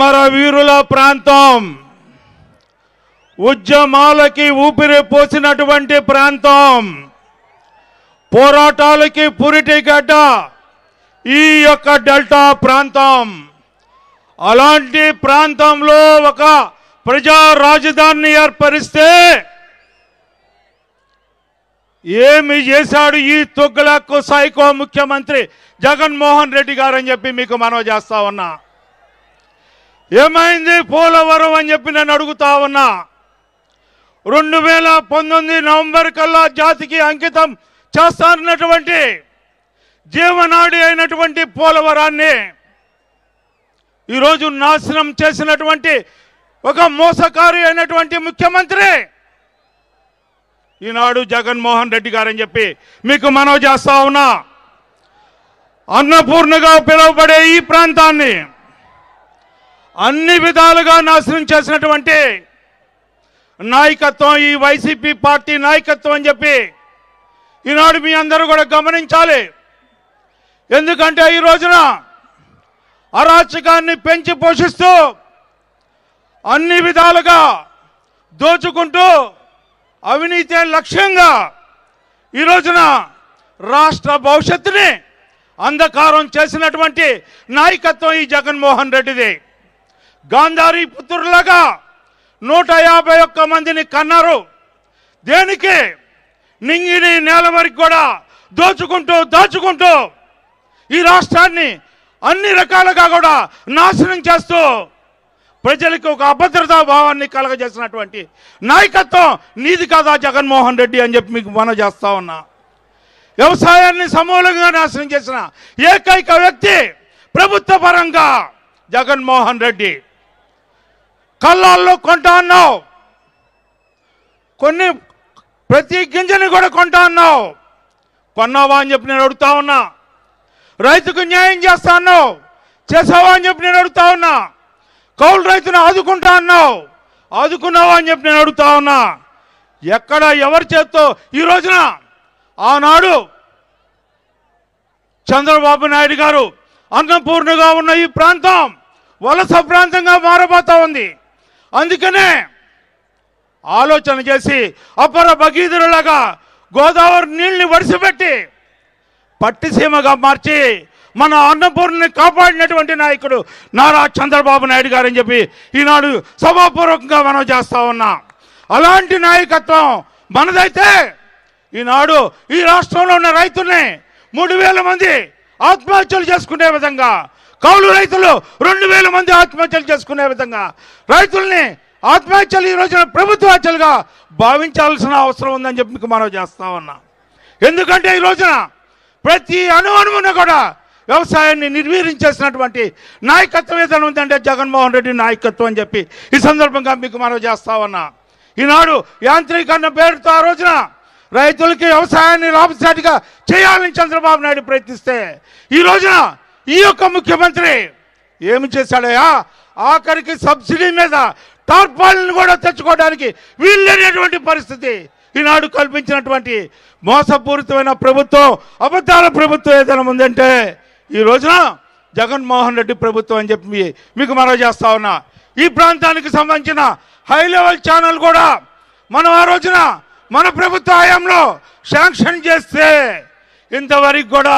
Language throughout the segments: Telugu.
అమరవీరుల ప్రాంతం ఉద్యమాలకి ఊపిరి పోసినటువంటి ప్రాంతం పోరాటాలకి పురిటి గడ్డ ఈ యొక్క డెల్టా ప్రాంతం. అలాంటి ప్రాంతంలో ఒక ప్రజా రాజధానిని ఏర్పరిస్తే ఏమి చేశాడు ఈ తొగ్గులకు సైకో ముఖ్యమంత్రి జగన్మోహన్ రెడ్డి గారు అని చెప్పి మీకు మనవి చేస్తా ఉన్నా. ఏమైంది పోలవరం అని చెప్పి నేను అడుగుతా ఉన్నా. రెండు వేల పంతొమ్మిది నవంబర్ కల్లా జాతికి అంకితం చేస్తానన్నటువంటి జీవనాడి అయినటువంటి పోలవరాన్ని ఈరోజు నాశనం చేసినటువంటి ఒక మోసకారి అయినటువంటి ముఖ్యమంత్రి ఈనాడు జగన్మోహన్ రెడ్డి గారని చెప్పి మీకు మనవి చేస్తా ఉన్నా. అన్నపూర్ణగా పిలువబడే ఈ ప్రాంతాన్ని అన్ని విధాలుగా నాశనం చేసినటువంటి నాయకత్వం ఈ వైసీపీ పార్టీ నాయకత్వం అని చెప్పి ఈనాడు మీ అందరూ కూడా గమనించాలి. ఎందుకంటే ఈ రోజున అరాచకాన్ని పెంచి పోషిస్తూ అన్ని విధాలుగా దోచుకుంటూ అవినీతి లక్ష్యంగా ఈ రోజున రాష్ట్ర భవిష్యత్తుని అంధకారం చేసినటువంటి నాయకత్వం ఈ జగన్మోహన్ రెడ్డిది. గాంధారి పుత్రులాగా నూట యాభై ఒక్క మందిని కన్నారు. దేనికి? నింగిని నేల వరకు కూడా దోచుకుంటూ దాచుకుంటూ ఈ రాష్ట్రాన్ని అన్ని రకాలుగా కూడా నాశనం చేస్తూ ప్రజలకు ఒక అభద్రతా భావాన్ని కలగజేసినటువంటి నాయకత్వం నీది కాదా జగన్మోహన్ రెడ్డి అని చెప్పి మీకు మనం చేస్తా ఉన్నా. వ్యవసాయాన్ని సమూలంగా నాశనం చేసిన ఏకైక వ్యక్తి ప్రభుత్వ పరంగా జగన్మోహన్ రెడ్డి. కళ్ళాల్లో కొంటా అన్నావు. కొన్ని ప్రతి గింజని కూడా కొంటా అన్నావు. కొన్నావా అని చెప్పి నేను అడుగుతా ఉన్నా. రైతుకు న్యాయం చేస్తా అన్నావు. చేసావా అని చెప్పి నేను అడుగుతా ఉన్నా. కౌలు రైతును ఆదుకుంటా అన్నావు. ఆదుకున్నావా అని చెప్పి నేను అడుగుతా ఉన్నా. ఎక్కడ ఎవరి చేత్తో ఈ రోజున ఆనాడు చంద్రబాబు నాయుడు గారు అన్నపూర్ణగా ఉన్న ఈ ప్రాంతం వలస ప్రాంతంగా మారబోతా ఉంది. అందుకనే ఆలోచన చేసి అపర భగీధరులాగా గోదావరి నీళ్ళని వడిసిపెట్టి పట్టిసీమగా మార్చి మన అన్నపూర్ణని కాపాడినటువంటి నాయకుడు నారా చంద్రబాబు నాయుడు గారని చెప్పి ఈనాడు సభాపూర్వకంగా మనం చేస్తా ఉన్నాం. అలాంటి నాయకత్వం మనదైతే ఈనాడు ఈ రాష్ట్రంలో ఉన్న రైతుల్ని మూడు వేల మంది ఆత్మహత్యలు చేసుకునే విధంగా కౌలు రైతులు రెండు వేల మంది ఆత్మహత్యలు చేసుకునే విధంగా రైతుల్ని ఆత్మహత్యలు ఈ రోజున ప్రభుత్వ హత్యలుగా భావించాల్సిన అవసరం ఉందని చెప్పి మీకు మనం చేస్తా ఉన్నాం. ఎందుకంటే ఈ రోజున ప్రతి అణు అణువున కూడా వ్యవసాయాన్ని నిర్వీరించేసినటువంటి నాయకత్వం ఏదైనా ఉందంటే జగన్మోహన్ రెడ్డి నాయకత్వం అని చెప్పి ఈ సందర్భంగా మీకు మనం చేస్తా ఉన్నా. ఈనాడు యాంత్రీకరణ పేరుతో ఆ రోజున రైతులకి వ్యవసాయాన్ని లాభసాటిగా చేయాలని చంద్రబాబు నాయుడు ప్రయత్నిస్తే ఈ రోజున ఈ యొక్క ముఖ్యమంత్రి ఏమి చేశాడయా ఆఖరికి సబ్సిడీ మీద టార్పాలను కూడా తెచ్చుకోవడానికి వీల్లేనటువంటి పరిస్థితి. ఈనాడు కల్పించినటువంటి మోసపూరితమైన ప్రభుత్వం అబద్ధాల ప్రభుత్వం ఏదైనా ఉందంటే ఈ రోజున జగన్మోహన్ రెడ్డి ప్రభుత్వం అని చెప్పి మీకు మనవి చేస్తా ఉన్నా. ఈ ప్రాంతానికి సంబంధించిన హై లెవెల్ ఛానల్ కూడా మనం ఆ రోజున మన ప్రభుత్వ హయాంలో శాంక్షన్ చేస్తే ఇంతవరకు కూడా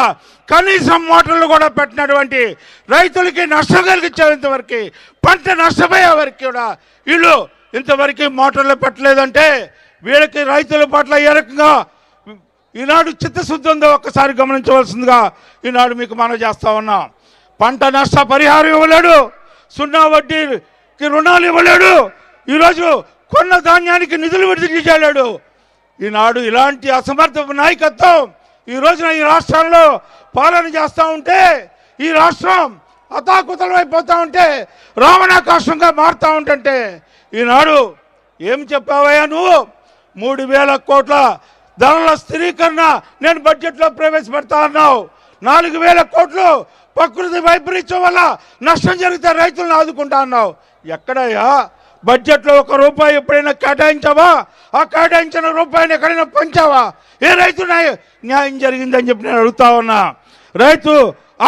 కనీసం మోటార్లు కూడా పెట్టినటువంటి రైతులకి నష్టం కలిగించేంతవరకు పంట నష్టపోయే వరకు కూడా వీళ్ళు ఇంతవరకు మోటార్లు పెట్టలేదంటే వీళ్ళకి రైతుల పట్ల ఏ రకంగా ఈనాడు చిత్తశుద్ధి ఉందో ఒక్కసారి గమనించవలసిందిగా ఈనాడు మీకు మనం చేస్తా ఉన్నాం. పంట నష్ట పరిహారం ఇవ్వలేడు సున్నా వడ్డీకి రుణాలు ఇవ్వలేడు ఈరోజు కొన్న ధాన్యానికి నిధులు విడుదల చేయలేడు. ఈనాడు ఇలాంటి అసమర్థ నాయకత్వం ఈ రోజున ఈ రాష్ట్రంలో పాలన చేస్తూ ఉంటే ఈ రాష్ట్రం అతాకుతలం అయిపోతూ ఉంటే రావణాకాశంగా మారుతూ ఉంటుంటే ఈనాడు ఏం చెప్పావయ్యా నువ్వు? మూడు వేల కోట్ల ధరల స్థిరీకరణ నేను బడ్జెట్లో ప్రవేశపెడతా అన్నావు. నాలుగు వేల కోట్లు ప్రకృతి వైపరీత్యం వల్ల నష్టం జరిగితే రైతులను ఆదుకుంటా అన్నావు. ఎక్కడయ్యా? బడ్జెట్లో ఒక రూపాయి ఎప్పుడైనా కేటాయించావా? ఆ కేటాయించిన రూపాయిని ఎక్కడైనా పంచావా? ఏ రైతు న్యాయం జరిగిందని చెప్పి నేను అడుగుతా ఉన్నా. రైతు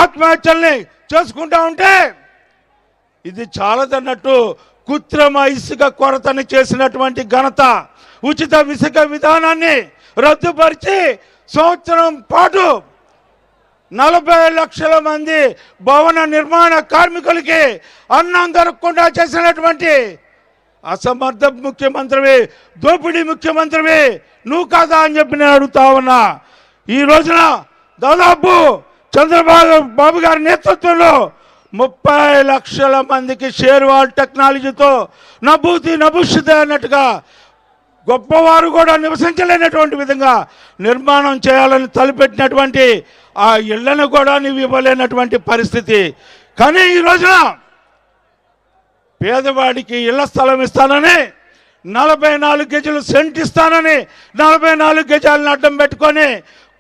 ఆత్మహత్యల్ని చేసుకుంటా ఉంటే ఇది చాలదన్నట్టు కృత్రిమ ఇసుక కొరతని చేసినటువంటి ఘనత ఉచిత ఇసుక విధానాన్ని రద్దుపరిచి సంవత్సరం పాటు నలభై లక్షల మంది భవన నిర్మాణ కార్మికులకి అన్నం దొరకకుండా చేసినటువంటి అసమర్థ ముఖ్యమంత్రివే దోపిడీ ముఖ్యమంత్రివే నువ్వు కాదా అని చెప్పి నేను అడుగుతా ఉన్నా. ఈ రోజున దాదాపు చంద్రబాబు బాబు గారి నేతృత్వంలో ముప్పై లక్షల మందికి షేర్వాల్ టెక్నాలజీతో నభూతి నభుషిత అన్నట్టుగా గొప్పవారు కూడా నివసించలేనటువంటి విధంగా నిర్మాణం చేయాలని తలపెట్టినటువంటి ఆ ఇళ్ళను కూడా నువ్వు ఇవ్వలేనటువంటి పరిస్థితి. కానీ ఈ రోజున పేదవాడికి ఇళ్ళ స్థలం ఇస్తానని నలభై నాలుగు గజలు సెంట్ ఇస్తానని నలభై నాలుగు గజాలను అడ్డం పెట్టుకొని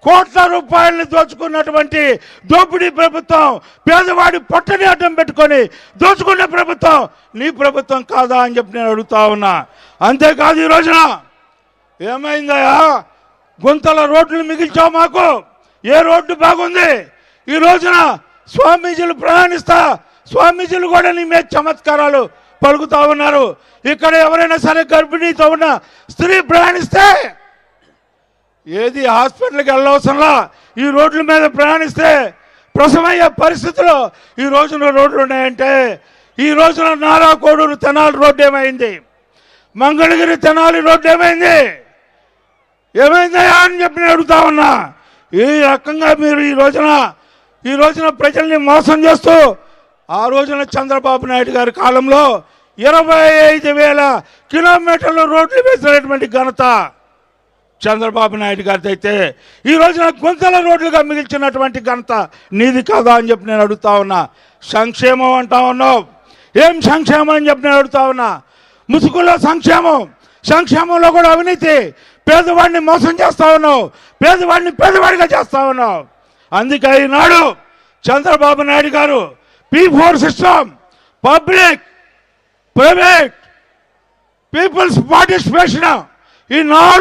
కోట్ల రూపాయలను దోచుకున్నటువంటి దోపిడీ ప్రభుత్వం పేదవాడి పొట్టని అడ్డం పెట్టుకొని దోచుకునే ప్రభుత్వం నీ ప్రభుత్వం కాదా అని చెప్పి నేను అడుగుతా ఉన్నా. అంతేకాదు ఈ రోజున ఏమైందయ్యా? గుంతల రోడ్లు మిగిల్చావు మాకు. ఏ రోడ్డు బాగుంది? ఈ రోజున స్వామీజీలు ప్రయాణిస్తా స్వామీజీలు కూడా నీ మీద చమత్కారాలు పలుకుతా ఉన్నారు. ఇక్కడ ఎవరైనా సరే గర్భిణీతో ఉన్న స్త్రీ ప్రయాణిస్తే ఏది హాస్పిటల్కి వెళ్ళవసరంలా ఈ రోడ్ల మీద ప్రయాణిస్తే ప్రసమయ్యే పరిస్థితుల్లో ఈ రోజున రోడ్లు ఉన్నాయంటే ఈ రోజున నారా కోడూరు తెనాలి రోడ్డు ఏమైంది? మంగళగిరి తెనాలి రోడ్డు ఏమైంది? ఏమైందా అని చెప్పి నేను అడుగుతా ఉన్నా. ఈ రకంగా మీరు ఈ రోజున ఈ రోజున ప్రజల్ని మోసం చేస్తూ ఆ రోజున చంద్రబాబు నాయుడు గారి కాలంలో ఇరవై ఐదు వేల కిలోమీటర్ల రోడ్లు వేసినటువంటి ఘనత చంద్రబాబు నాయుడు గారిది అయితే. ఈ రోజున గుంతల రోడ్లుగా మిగిల్చినటువంటి ఘనత నీది కాదా అని చెప్పి నేను అడుగుతా ఉన్నా. సంక్షేమం అంటా ఉన్నావు. ఏం సంక్షేమం అని చెప్పి నేను అడుగుతా ఉన్నా. ముసుగులో సంక్షేమం. సంక్షేమంలో కూడా అవినీతి. పేదవాడిని మోసం చేస్తా ఉన్నావు. పేదవాడిని పేదవాడిగా చేస్తా ఉన్నావు. అందుకే ఈనాడు Chandrababu Naidu garu P four system public private people's participation ఈ నాలుగు